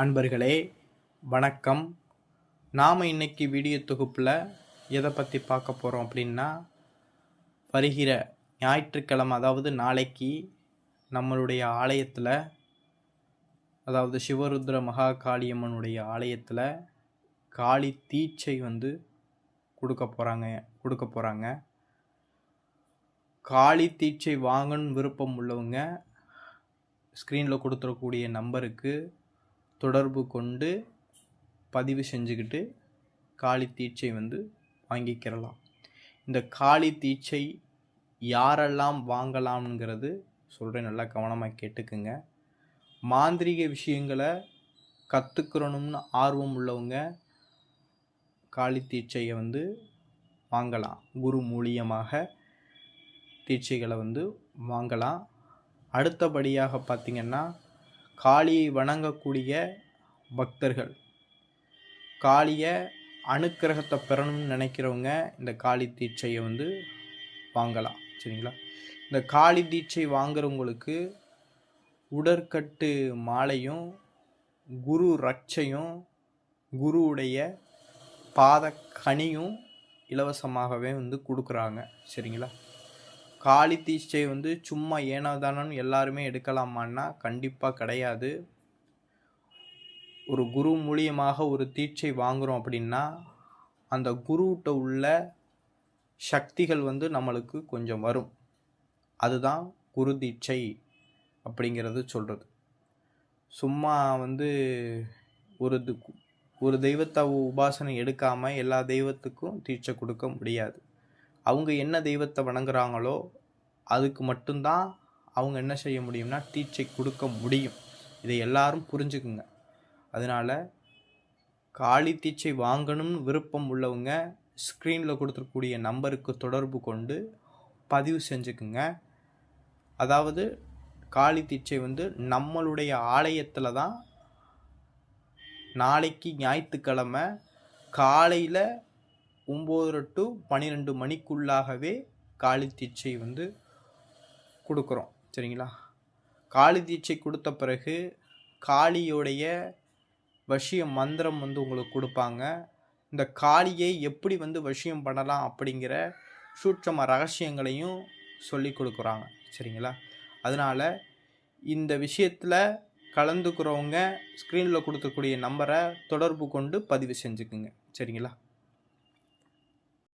அன்பர்களே வணக்கம். நாம் இன்னைக்கு வீடியோ தொகுப்பில் எதை பற்றி பார்க்க போகிறோம் அப்படின்னா வருகிற ஞாயிற்றுக்கிழமை அதாவது நாளைக்கு நம்மளுடைய ஆலயத்தில் அதாவது சிவருத்ர மகா காளியம்மனுடைய ஆலயத்தில் காளி தீட்சை வந்து கொடுக்க போகிறாங்க கொடுக்க போகிறாங்க காளி தீட்சை வாங்கணும் விருப்பம் உள்ளவங்க ஸ்க்ரீனில் கொடுத்துடக்கூடிய நம்பருக்கு தொடர்பு கொண்டு பதிவு செஞ்சுக்கிட்டு காளி தீட்சை வந்து வாங்கிக்கிறலாம். இந்த காளி தீட்சை யாரெல்லாம் வாங்கலாம்ங்கிறது சொல்கிறேன் நல்லா கவனமாக கேட்டுக்குங்க. மாந்திரீக விஷயங்களை கற்றுக்கிறணும்னு ஆர்வம் உள்ளவங்க காளி தீட்சையை வந்து வாங்கலாம். குரு மூலியமாக தீட்சைகளை வந்து வாங்கலாம். அடுத்தபடியாக பார்த்திங்கன்னா காளியை வணங்கக்கூடிய பக்தர்கள். காளியை அனுக்கிரகத்தை பெறணும்னு நினைக்கிறவங்க இந்த காளி தீட்சையை வந்து வாங்கலாம். சரிங்களா? இந்த காளி தீட்சை வாங்குறவங்களுக்கு உடற்கட்டு மாலையும் குரு ரட்சையும் குருவுடைய பாத கனியும் இலவசமாகவே வந்து கொடுக்குறாங்க. சரிங்களா? காளி தீட்சை வந்து சும்மா ஏனோதானு எல்லாருமே எடுக்கலாமான்னா கண்டிப்பாக கிடையாது. ஒரு குரு மூலியமாக ஒரு தீட்சை வாங்குகிறோம் அப்படின்னா அந்த குருகிட்ட உள்ள சக்திகள் வந்து நம்மளுக்கு கொஞ்சம் வரும். அதுதான் குரு தீட்சை அப்படிங்கிறது சொல்கிறது சும்மா வந்து ஒரு ஒரு தெய்வத்தை உபாசனை எடுக்காமல் எல்லா தெய்வத்துக்கும் தீட்சை கொடுக்க முடியாது. அவங்க என்ன தெய்வத்தை வணங்குறாங்களோ அதுக்கு மட்டும்தான் அவங்க என்ன செய்ய முடியும்னா டீச்சை கொடுக்க முடியும். இதை எல்லாரும் புரிஞ்சுக்குங்க. அதனால் காளி தீச்சை வாங்கணும்னு விருப்பம் உள்ளவங்க ஸ்க்ரீனில் கொடுத்துருக்கூடிய நம்பருக்கு தொடர்பு கொண்டு பதிவு செஞ்சுக்குங்க. அதாவது காளி தீட்சை வந்து நம்மளுடைய ஆலயத்தில் தான் நாளைக்கு ஞாயிற்றுக்கிழமை காலையில் ஒம்பது டு பன்னிரெண்டு மணிக்குள்ளாகவே காளி தீட்சை வந்து கொடுக்குறோம். சரிங்களா? காளி தீட்சை கொடுத்த பிறகு காளியோடைய வசிய மந்திரம் வந்து உங்களுக்கு கொடுப்பாங்க. இந்த காளியை எப்படி வந்து வசியம் பண்ணலாம் அப்படிங்கிற சூட்சம ரகசியங்களையும் சொல்லி கொடுக்குறாங்க. சரிங்களா? அதனால் இந்த விஷயத்தில் கலந்துக்கிறவங்க ஸ்க்ரீனில் கொடுக்கக்கூடிய நம்பரை தொடர்பு கொண்டு பதிவு செஞ்சுக்குங்க. சரிங்களா?